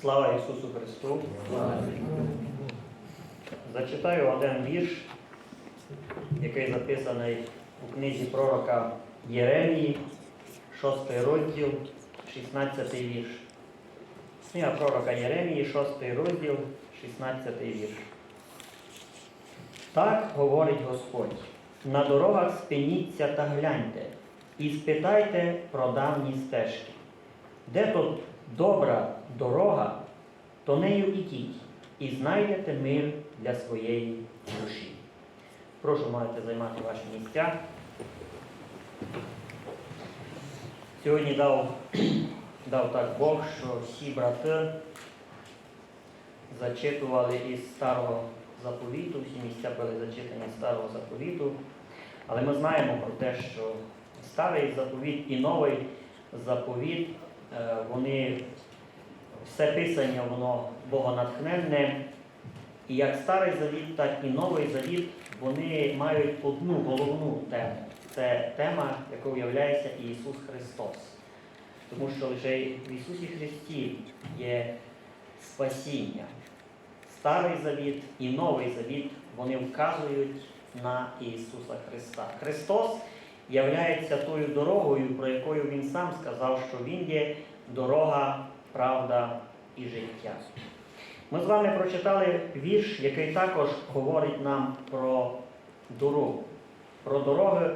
Слава Ісусу Христу! Зачитаю один вірш, який записаний у книзі пророка Єремії, 6 розділ, 16 вірш. Книга пророка Єремії, 6 розділ, 16 вірш. Так говорить Господь. На дорогах спиніться та гляньте, і спитайте про давні стежки. Де тут добра дорога, то нею ідіть, і знайдете мир для своєї душі. Прошу маєте займати ваші місця. Сьогодні дав, дав так Бог, що всі брати зачитували із старого заповіту, всі місця були зачитані з старого заповіту. Але ми знаємо про те, що старий заповіт і новий заповіт, вони все писання, воно богонатхненне. І як старий завіт, так і новий завіт, вони мають одну головну тему. Це тема, яка являється Ісус Христос. Тому що лише в Ісусі Христі є спасіння. Старий завіт і новий завіт вони вказують на Ісуса Христа. Христос являється тою дорогою, про якою Він сам сказав, що Він є дорога, правда і життя. Ми з вами прочитали вірш, який також говорить нам про дорогу, про дороги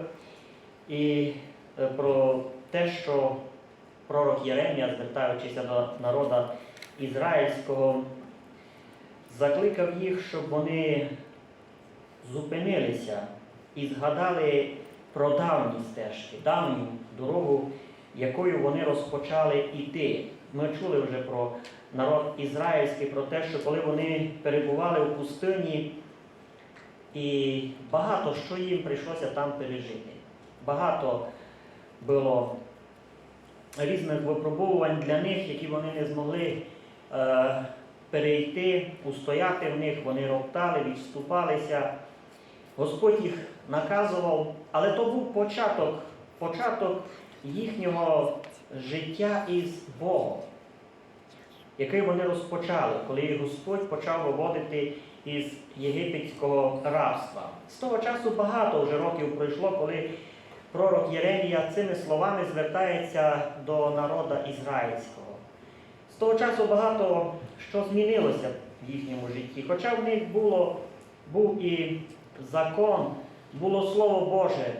і е, про те, що пророк Єремія, звертаючися до народу ізраїльського, закликав їх, щоб вони зупинилися і згадали про давні стежки, давню дорогу, якою вони розпочали йти. Ми чули вже про народ ізраїльський, про те, що коли вони перебували в пустині, і багато що їм прийшлося там пережити. Багато було різних випробувань для них, які вони не змогли е, перейти, устояти в них, вони роптали, відступалися. Господь їх наказував, але то був початок, початок їхнього життя із Богом, який вони розпочали, коли Господь почав виводити із єгипетського рабства. З того часу багато вже років пройшло, коли пророк Єремія цими словами звертається до народу ізраїльського. З того часу багато що змінилося в їхньому житті. Хоча в них було, був і закон, було Слово Боже.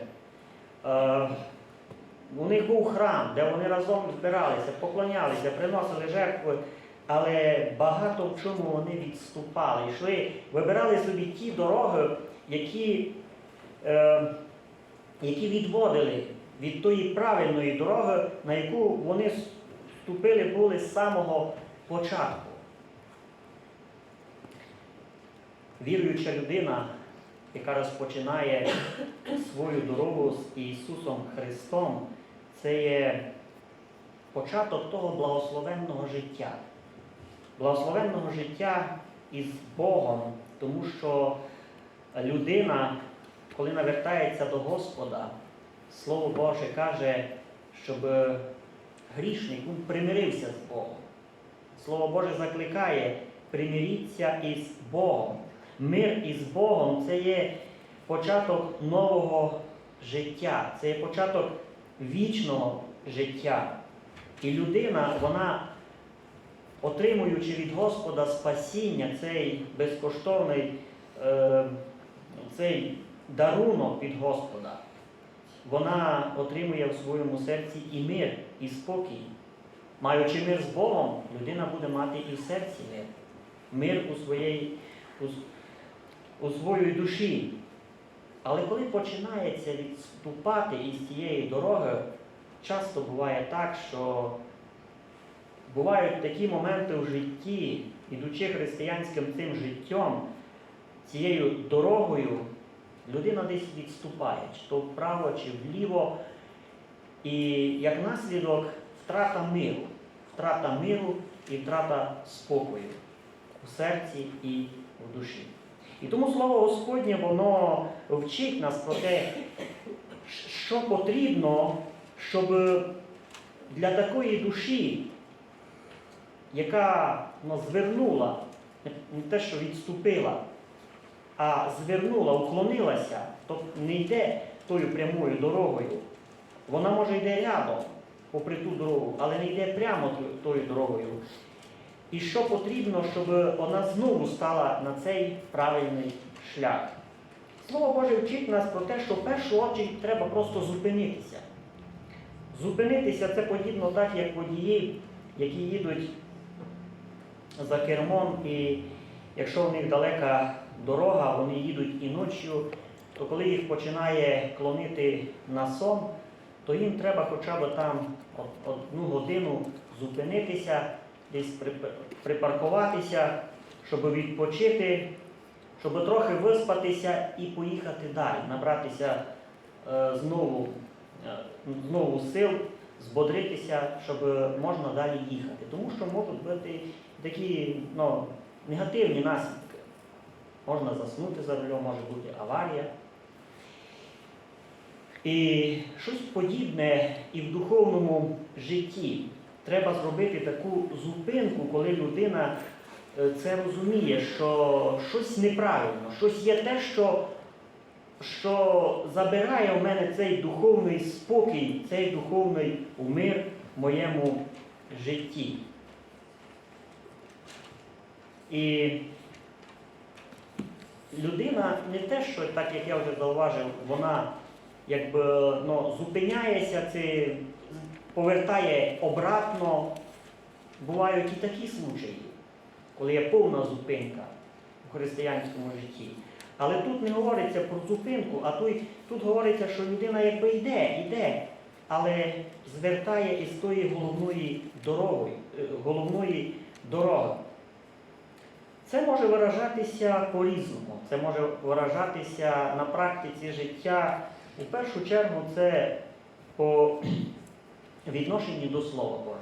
У них був храм, де вони разом збиралися, поклонялися, приносили жертви, але багато в чому вони відступали, йшли, вибирали собі ті дороги, які, е, які відводили від тої правильної дороги, на яку вони вступили були з самого початку. Віруюча людина, яка розпочинає свою дорогу з Ісусом Христом, це є початок того благословенного життя. Благословенного життя із Богом, тому що людина, коли навертається до Господа, Слово Боже каже, щоб грішник він примирився з Богом. Слово Боже закликає, примиріться із Богом. Мир із Богом це є початок нового життя, це є початок вічного життя. І людина, вона, отримуючи від Господа спасіння, цей безкоштовний е, цей дарунок від Господа, вона отримує в своєму серці і мир, і спокій. Маючи мир з Богом, людина буде мати і в серці мир. Мир у своїй, у, у своїй душі. Але коли починається відступати із цієї дороги, часто буває так, що бувають такі моменти в житті, ідучи християнським цим життям, цією дорогою, людина десь відступає, чи то вправо, чи вліво. І як наслідок втрата миру, втрата миру і втрата спокою у серці і в душі. І тому слово Господнє, воно вчить нас про те, що потрібно, щоб для такої душі, яка ну, звернула, не те, що відступила, а звернула, уклонилася, тобто не йде тою прямою дорогою. Вона може йде рядом, попри ту дорогу, але не йде прямо тою дорогою. І що потрібно, щоб вона знову стала на цей правильний шлях? Слово Боже вчить нас про те, що в першу очередь треба просто зупинитися. Зупинитися це подібно так, як водії, які їдуть за кермом, і якщо в них далека дорога, вони їдуть і ночі, то коли їх починає клонити на сон, то їм треба хоча б там одну годину зупинитися, десь припаркуватися, щоб відпочити, щоб трохи виспатися і поїхати далі, набратися е, знову, е, знову сил, збодритися, щоб можна далі їхати. Тому що можуть бути такі ну, негативні наслідки. Можна заснути за рулем, може бути аварія. І щось подібне і в духовному житті. Треба зробити таку зупинку, коли людина е, це розуміє, що щось неправильно, щось є те, що, що забирає в мене цей духовний спокій, цей духовний мир в моєму житті. І людина не те, що так як я вже зауважив, вона якби ну, зупиняється, це повертає обратно. Бувають і такі случаї, коли є повна зупинка у християнському житті. Але тут не говориться про зупинку, а тут, тут говориться, що людина якби йде, йде, але звертає із тої головної дороги, е, головної дороги. Це може виражатися по-різному. Це може виражатися на практиці життя. У першу чергу це по відношенні до Слова Божого.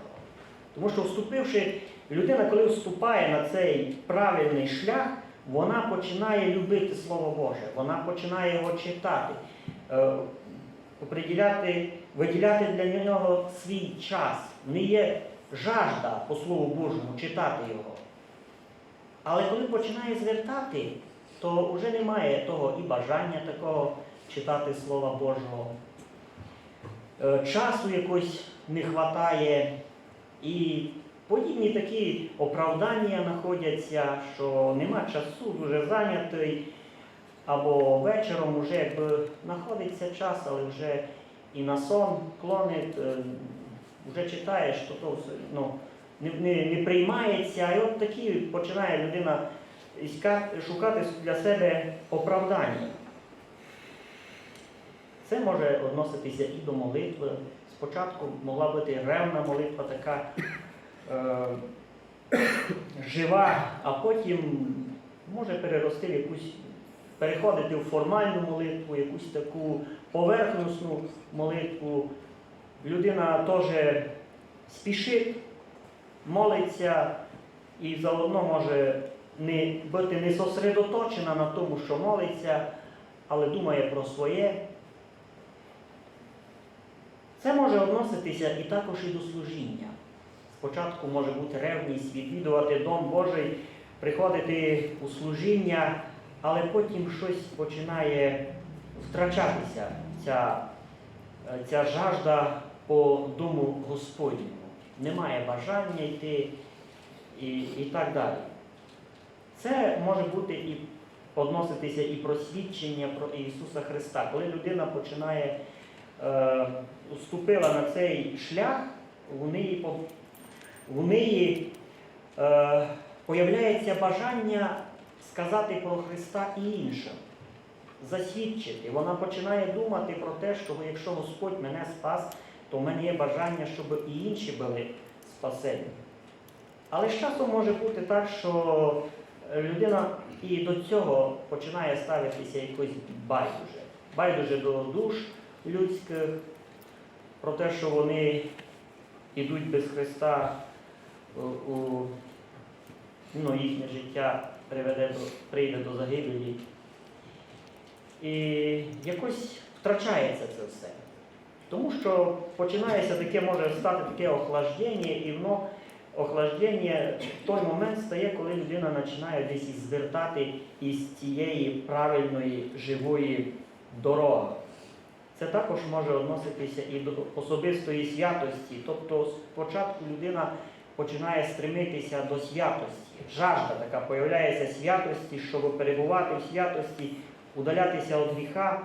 Тому що вступивши, людина, коли вступає на цей правильний шлях, вона починає любити Слово Боже, вона починає його читати, е, виділяти для нього свій час. Не є жажда по Слову Божому читати його. Але коли починає звертати, то вже немає того і бажання такого читати Слова Божого. Е, Часу якось не вистачає. І подібні такі оправдання знаходяться, що нема часу, дуже зайнятий, або вечором вже якби знаходиться час, але вже і на сон клонить, е, вже читаєш, то то ну, не, не, не приймається. І от такі починає людина шукати для себе оправдання. Це може відноситися і до молитви. Спочатку могла бути ревна молитва така е, жива, а потім може перерости в якусь, переходити в формальну молитву, якусь таку поверхностну молитву. Людина теж спішить, молиться і заодно може не бути не сосредоточена на тому, що молиться, але думає про своє. Це може відноситися і також і до служіння. Спочатку може бути ревність, відвідувати Дом Божий, приходити у служіння, але потім щось починає втрачатися, ця, е, ця жажда по дому Господньому. Немає бажання йти і, і так далі. Це може бути і відноситися і про свідчення про Ісуса Христа, коли людина починає вступила на цей шлях, у неї, у неї е, появляється бажання сказати про Христа і іншим, засвідчити. Вона починає думати про те, що якщо Господь мене спас, то в мене є бажання, щоб і інші були спасені. Але з часом може бути так, що е, людина і до цього починає ставитися якось байдуже. Байдуже до душ людських, про те, що вони йдуть без Христа у, у ну, їхнє життя приведе до, прийде до загибелі. І якось втрачається це все. Тому що починається таке, може стати таке охлаждення, і воно охлаждення в той момент стає, коли людина починає десь звертати із цієї правильної живої дороги. Це також може відноситися і до особистої святості. Тобто спочатку людина починає стремитися до святості. Жажда така появляється святості, щоб перебувати в святості, удалятися від гріха.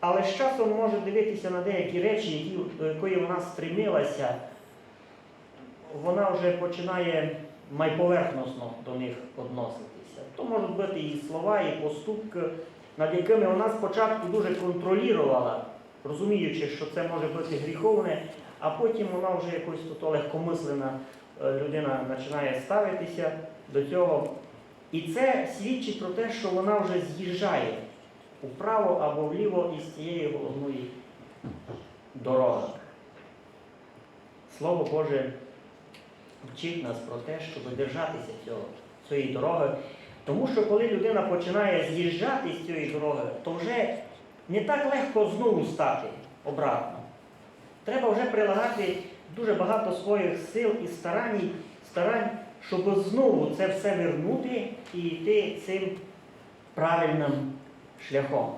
Але з часом може дивитися на деякі речі, які, до якої вона стремилася, вона вже починає майповерхносно до них відноситися. То можуть бути і слова, і поступки, над якими вона спочатку дуже контролювала, розуміючи, що це може бути гріховне, а потім вона вже якось тут легкомислена е, людина починає ставитися до цього. І це свідчить про те, що вона вже з'їжджає вправо або вліво із цієї головної дороги. Слово Боже вчить нас про те, щоб держатися цього, цієї дороги. Тому що коли людина починає з'їжджати з цієї дороги, то вже не так легко знову стати обратно. Треба вже прилагати дуже багато своїх сил і старань, старань, щоб знову це все вернути і йти цим правильним шляхом.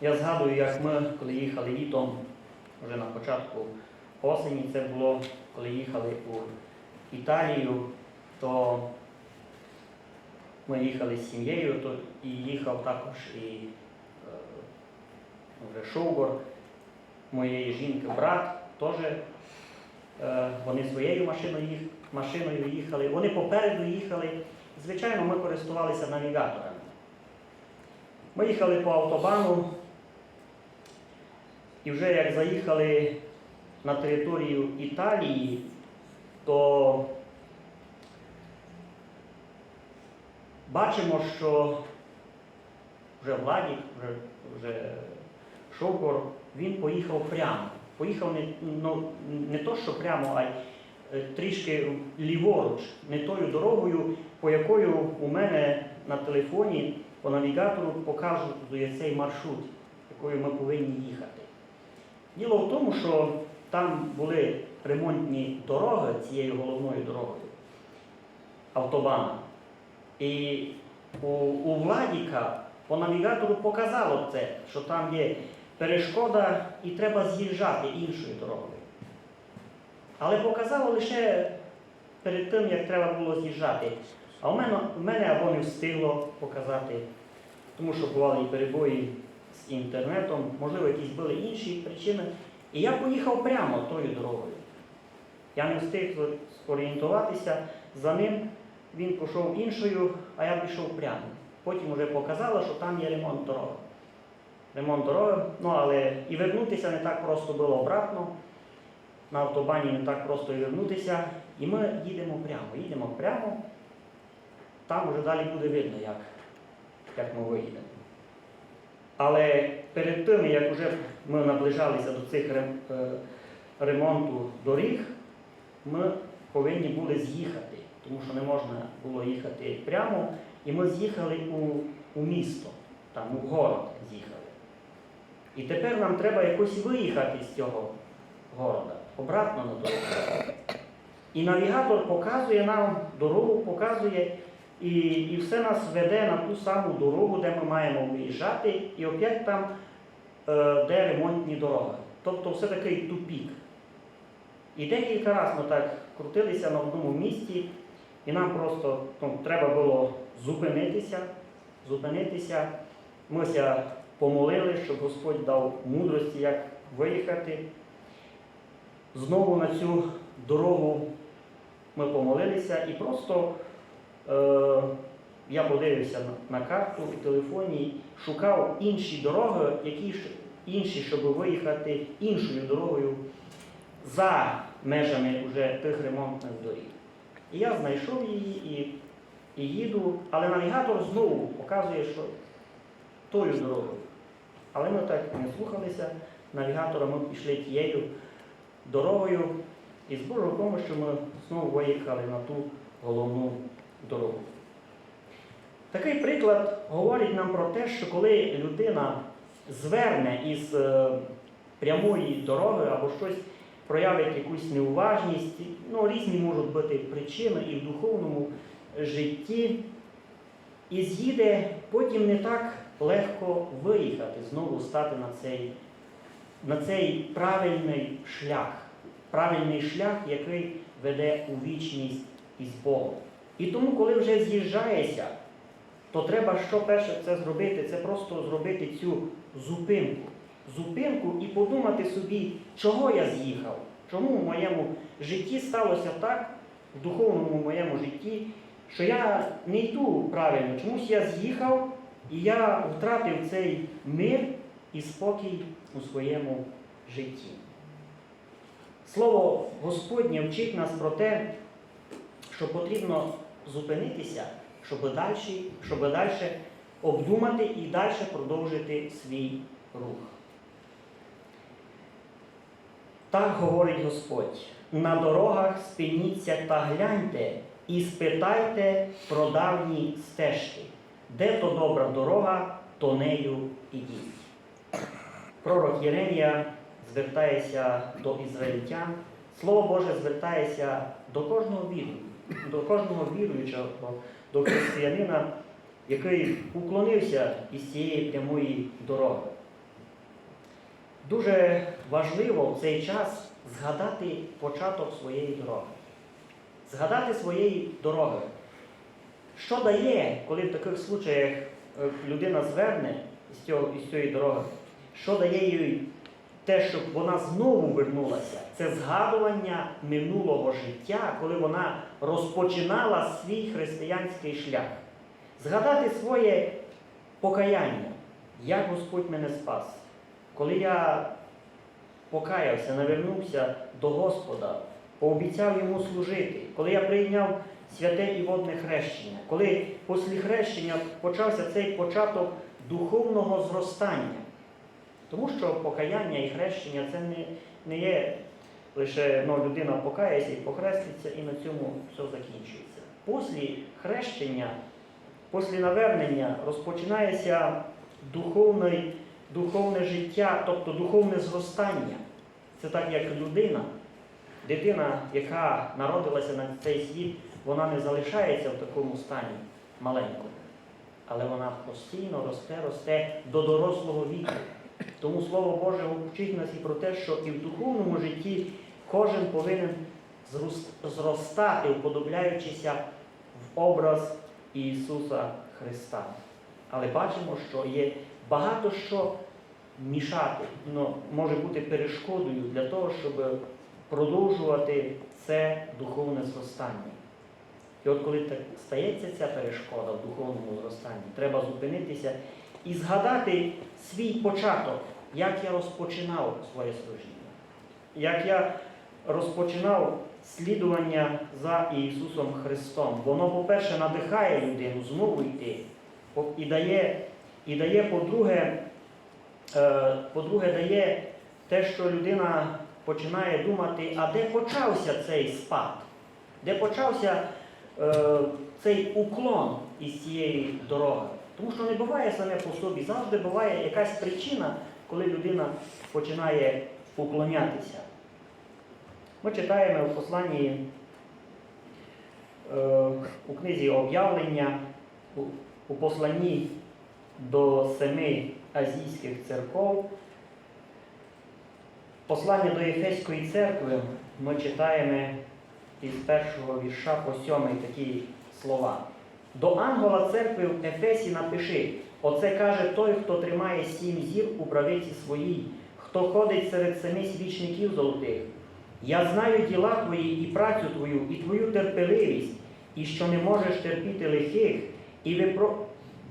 Я згадую, як ми, коли їхали літом, вже на початку осені, це було, коли їхали у Італію, то ми їхали з сім'єю, то і їхав також і вже Шовгор, моєї жінки, брат теж. Е, вони своєю машиною, їх, машиною їхали, вони попереду їхали. Звичайно, ми користувалися навігаторами. Ми їхали по автобану, і вже як заїхали на територію Італії, то бачимо, що вже Владік, вже, вже Шокор, він поїхав прямо. Поїхав не, ну, не то, що прямо, а й е, трішки ліворуч, не тою дорогою, по якою у мене на телефоні по навігатору показує цей маршрут, якою ми повинні їхати. Діло в тому, що там були ремонтні дороги цією головною дорогою автобана. І у, у Владіка по навігатору показало це, що там є перешкода і треба з'їжджати іншою дорогою. Але показало лише перед тим, як треба було з'їжджати. А в мене, в мене або не встигло показати, тому що бували і перебої з інтернетом, можливо, якісь були інші причини. І я поїхав прямо тою дорогою. Я не встиг орієнтуватися за ним, він пішов іншою, а я пішов прямо. Потім вже показало, що там є ремонт дороги. Ремонт дороги, ну але і вернутися не так просто було обратно. На автобані не так просто і вернутися. І ми їдемо прямо, їдемо прямо. Там вже далі буде видно, як, як ми виїдемо. Але перед тим, як вже ми наближалися до цих е, ремонту доріг, ми повинні були з'їхати, тому що не можна було їхати прямо. І ми з'їхали у, у місто, там у город з'їхали. І тепер нам треба якось виїхати з цього города, обратно на дорогу. І навігатор показує нам дорогу, показує, і, і все нас веде на ту саму дорогу, де ми маємо виїжджати, і опять там, е, де ремонтні дороги. Тобто все такий тупік. І декілька разів ми так крутилися на одному місці, і нам просто ну, треба було зупинитися, зупинитися. Мися помолили, щоб Господь дав мудрості, як виїхати. Знову на цю дорогу ми помолилися і просто е, я подивився на, карту в телефоні, шукав інші дороги, які інші, щоб виїхати іншою дорогою за межами вже тих ремонтних доріг. І я знайшов її і, і їду, але навігатор знову показує, що тою дорогою. Але ми так не слухалися навігатора, ми пішли тією дорогою, і з Божою допомогою ми знову виїхали на ту головну дорогу. Такий приклад говорить нам про те, що коли людина зверне із е, прямої дороги або щось проявить якусь неуважність. Ну, різні можуть бути причини і в духовному житті. І з'їде потім не так легко виїхати, знову стати на цей, на цей правильний шлях, правильний шлях, який веде у вічність із Богом. І тому, коли вже з'їжджаєшся, то треба що перше це зробити? Це просто зробити цю зупинку. Зупинку і подумати собі, чого я з'їхав, чому в моєму житті сталося так, в духовному моєму житті, що я не йду правильно, чомусь я з'їхав і я втратив цей мир і спокій у своєму житті. Слово Господнє вчить нас про те, що потрібно зупинитися, щоб далі, щоб далі обдумати і далі продовжити свій рух. Так говорить Господь: на дорогах спиніться та гляньте і спитайте про давні стежки, де то добра дорога, то нею ідіть. Пророк Єремія звертається до ізраїльтян. Слово Боже звертається до кожного віру, до кожного віруючого, до християнина, який уклонився із цієї прямої дороги. Дуже важливо в цей час згадати початок своєї дороги. Згадати своєї дороги. Що дає, коли в таких случаях е, людина зверне із цієї дороги, що дає їй те, щоб вона знову вернулася? Це згадування минулого життя, коли вона розпочинала свій християнський шлях. Згадати своє покаяння, як Господь мене спас. Коли я покаявся, навернувся до Господа, пообіцяв йому служити, коли я прийняв святе і водне хрещення, коли після хрещення почався цей початок духовного зростання. Тому що покаяння і хрещення це не, не є лише ну, людина покається і похреститься, і на цьому все закінчується. Після хрещення, після навернення розпочинається духовний духовне життя, тобто духовне зростання. Це так, як людина, дитина, яка народилася на цей світ, вона не залишається в такому стані маленькому, але вона постійно росте, росте до дорослого віку. Тому Слово Боже вчить нас і про те, що і в духовному житті кожен повинен зростати, уподобляючися в образ Ісуса Христа. Але бачимо, що є багато що мішати, ну, може бути перешкодою для того, щоб продовжувати це духовне зростання. І от коли так стається ця перешкода в духовному зростанні, треба зупинитися і згадати свій початок, як я розпочинав своє служіння, як я розпочинав слідування за Ісусом Христом. Воно, по-перше, надихає людину знову йти і дає, і дає, по-друге, е, по-друге, дає те, що людина починає думати, а де почався цей спад, де почався цей уклон із цієї дороги. Тому що не буває саме по собі, завжди буває якась причина, коли людина починає уклонятися. Ми читаємо в посланні е, у книзі об'явлення, у посланні до семи азійських церков. Послання до Єфеської церкви ми читаємо із першого вірша по сьомий такі слова. До ангела церкви в Ефесі напиши, оце каже той, хто тримає сім зір у правиці своїй, хто ходить серед семи свічників золотих. Я знаю діла твої і працю твою, і твою терпеливість, і що не можеш терпіти лихих, і випро...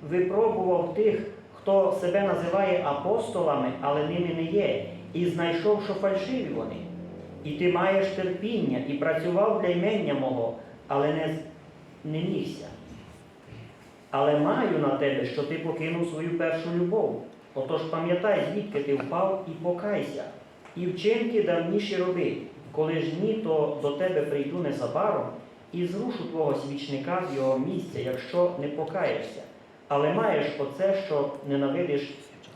випробував тих, хто себе називає апостолами, але ними не є, і знайшов, що фальшиві вони. І ти маєш терпіння, і працював для імення мого, але не, не мігся. Але маю на тебе, що ти покинув свою першу любов. Отож пам'ятай, звідки ти впав і покайся, і вчинки давніші роби. Коли ж ні, то до тебе прийду незабаром і зрушу твого свічника з його місця, якщо не покаєшся. Але маєш оце, що ненавидиш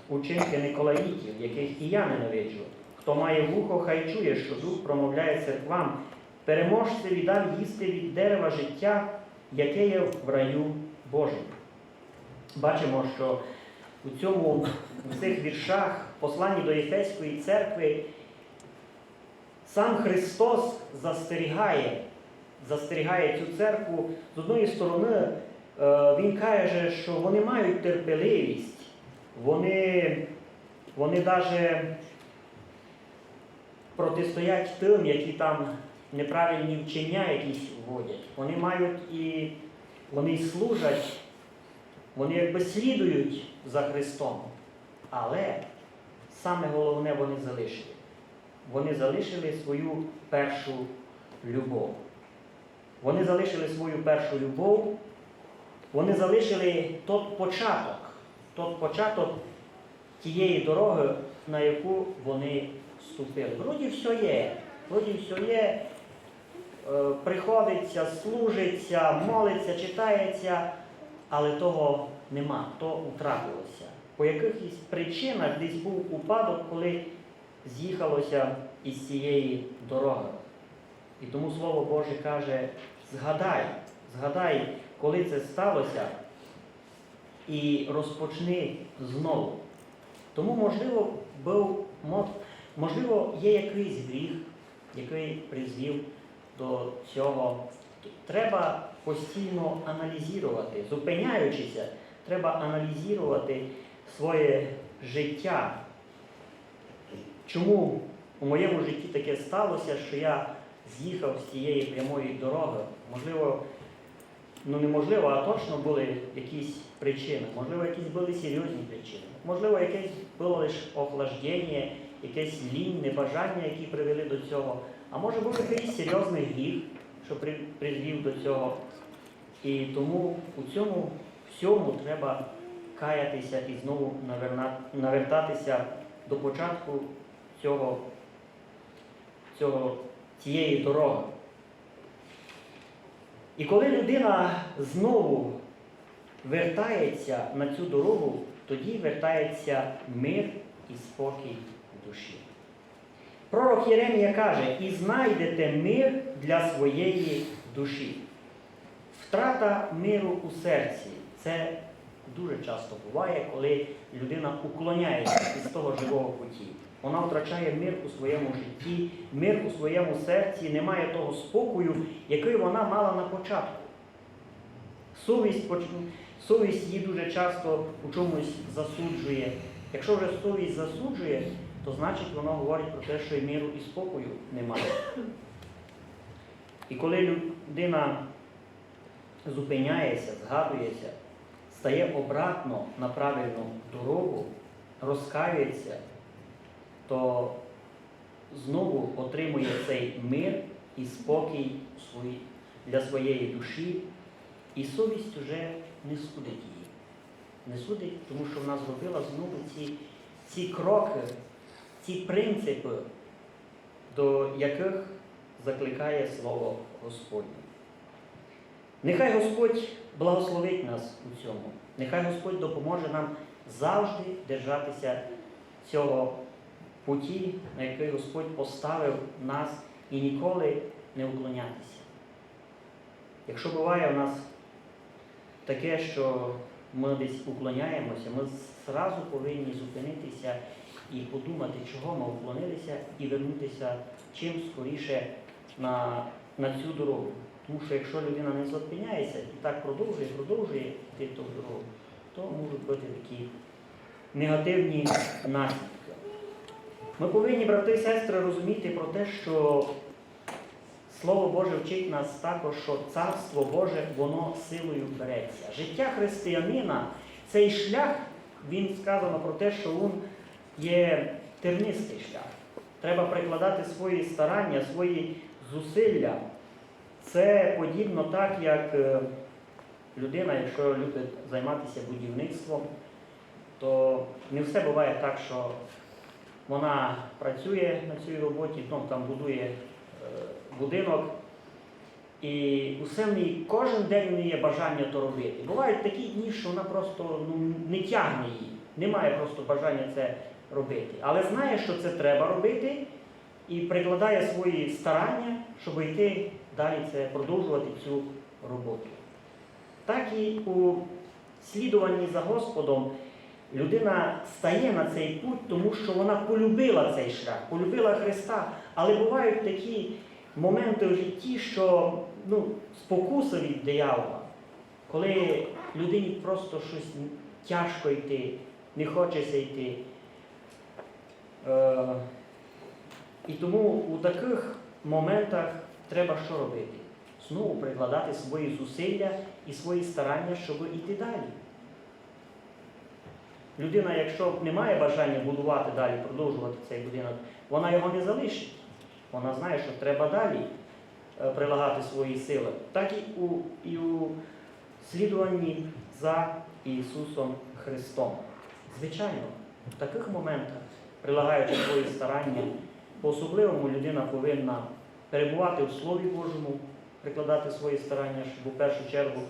учинки Николаїтів, яких і я ненавиджу. Хто має вухо, хай чує, що дух промовляє церквам. Переможцеві дав їсти від дерева життя, яке є в раю Божому. Бачимо, що у цьому в цих віршах, посланні до Єфеської церкви, сам Христос застерігає, застерігає цю церкву. З одної сторони, е, Він каже, що вони мають терпеливість, вони, вони навіть протистоять тим, які там неправильні вчення якісь вводять. Вони мають і вони служать, вони якби слідують за Христом. Але саме головне вони залишили. Вони залишили свою першу любов. Вони залишили свою першу любов, вони залишили тот початок, тот початок тієї дороги, на яку вони вступили. Вроді все є, вроді все є, е, приходиться, служиться, молиться, читається, але того нема, то втратилося. По якихось причинах десь був упадок, коли з'їхалося із цієї дороги. І тому Слово Боже каже, згадай, згадай, коли це сталося, і розпочни знову. Тому, можливо, був, мо- можливо, є якийсь гріх, який призвів до цього. Треба постійно аналізувати, зупиняючися, треба аналізувати своє життя. Чому у моєму житті таке сталося, що я з'їхав з цієї прямої дороги? Можливо, ну неможливо, а точно були якісь причини. Можливо, якісь були серйозні причини. Можливо, якесь було лише охлаждення, якесь лінь, небажання, які привели до цього. А може був якийсь серйозний гріх, що при- призвів до цього. І тому у цьому всьому треба каятися і знову навертатися до початку цього, цього, цієї дороги. І коли людина знову вертається на цю дорогу, тоді вертається мир і спокій душі. Пророк Єремія каже, і знайдете мир для своєї душі. Втрата миру у серці це дуже часто буває, коли людина уклоняється із того живого путі. Вона втрачає мир у своєму житті, мир у своєму серці, немає того спокою, який вона мала на початку. Совість, совість її дуже часто у чомусь засуджує. Якщо вже совість засуджує, то значить воно говорить про те, що і миру і спокою немає. І коли людина зупиняється, згадується, стає обратно на правильну дорогу, розкаюється, то знову отримує цей мир і спокій для своєї душі, і совість вже не судить її. Не судить, тому що вона зробила знову ці, ці кроки, ці принципи, до яких закликає Слово Господнє. Нехай Господь благословить нас у цьому. Нехай Господь допоможе нам завжди держатися цього путі, на який Господь поставив нас і ніколи не уклонятися. Якщо буває у нас таке, що ми десь уклоняємося, ми зразу повинні зупинитися і подумати, чого ми уклонилися, і вернутися чим скоріше на, на цю дорогу. Тому що якщо людина не зупиняється і так продовжує, продовжує йти ту дорогу, то можуть бути такі негативні наслідки. Ми повинні, брати і сестри, розуміти про те, що Слово Боже вчить нас також, що Царство Боже, воно силою береться. Життя християнина, цей шлях, він сказано про те, що він є тернистий шлях. Треба прикладати свої старання, свої зусилля. Це подібно так, як е, людина, якщо любить займатися будівництвом, то не все буває так, що вона працює на цій роботі, ну, там будує будинок, і усе в неї кожен день в неї є бажання то робити. Бувають такі дні, що вона просто ну, не тягне її, немає просто бажання це робити. Але знає, що це треба робити, і прикладає свої старання, щоб йти далі це продовжувати цю роботу. Так і у слідуванні за Господом людина стає на цей путь, тому що вона полюбила цей шлях, полюбила Христа. Але бувають такі моменти в житті, що ну, спокуса від диявола, коли людині просто щось тяжко йти, не хочеться йти. Е, і тому у таких моментах треба що робити? Знову прикладати свої зусилля і свої старання, щоб йти далі. Людина, якщо не має бажання будувати далі, продовжувати цей будинок, вона його не залишить. Вона знає, що треба далі е, прилагати свої сили. Так і у, і у слідуванні за Ісусом Христом. Звичайно, в таких моментах, прилагаючи свої старання, по-особливому людина повинна перебувати в Слові Божому, прикладати свої старання, щоб у першу чергу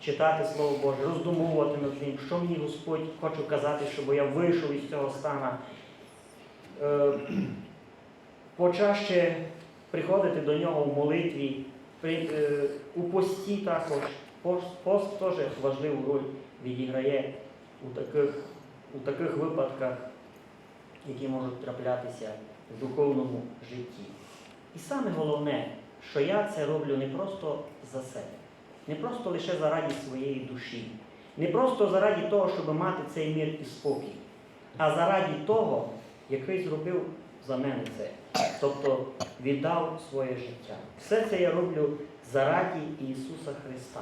читати Слово Боже, роздумовувати над тим, що мені Господь хоче казати, щоб я вийшов із цього стана. Почаще приходити до нього в молитві, е, у пості також. Пост, пост теж важливу роль відіграє у таких, у таких випадках, які можуть траплятися в духовному житті. І саме головне, що я це роблю не просто за себе, не просто лише заради своєї душі, не просто заради того, щоб мати цей мир і спокій, а заради того, який зробив за мене це. Тобто віддав своє життя. Все це я роблю заради Ісуса Христа.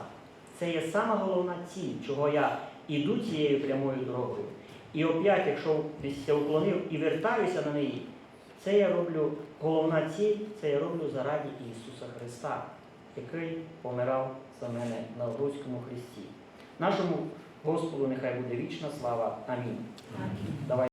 Це є сама головна ціль, чого я іду цією прямою дорогою. І опять, якщо уклонив і вертаюся на неї, це я роблю, головна ціль, це я роблю заради Ісуса Христа, який помирав за мене на Голгофському Христі. Нашому Господу нехай буде вічна слава. Амінь. Давай.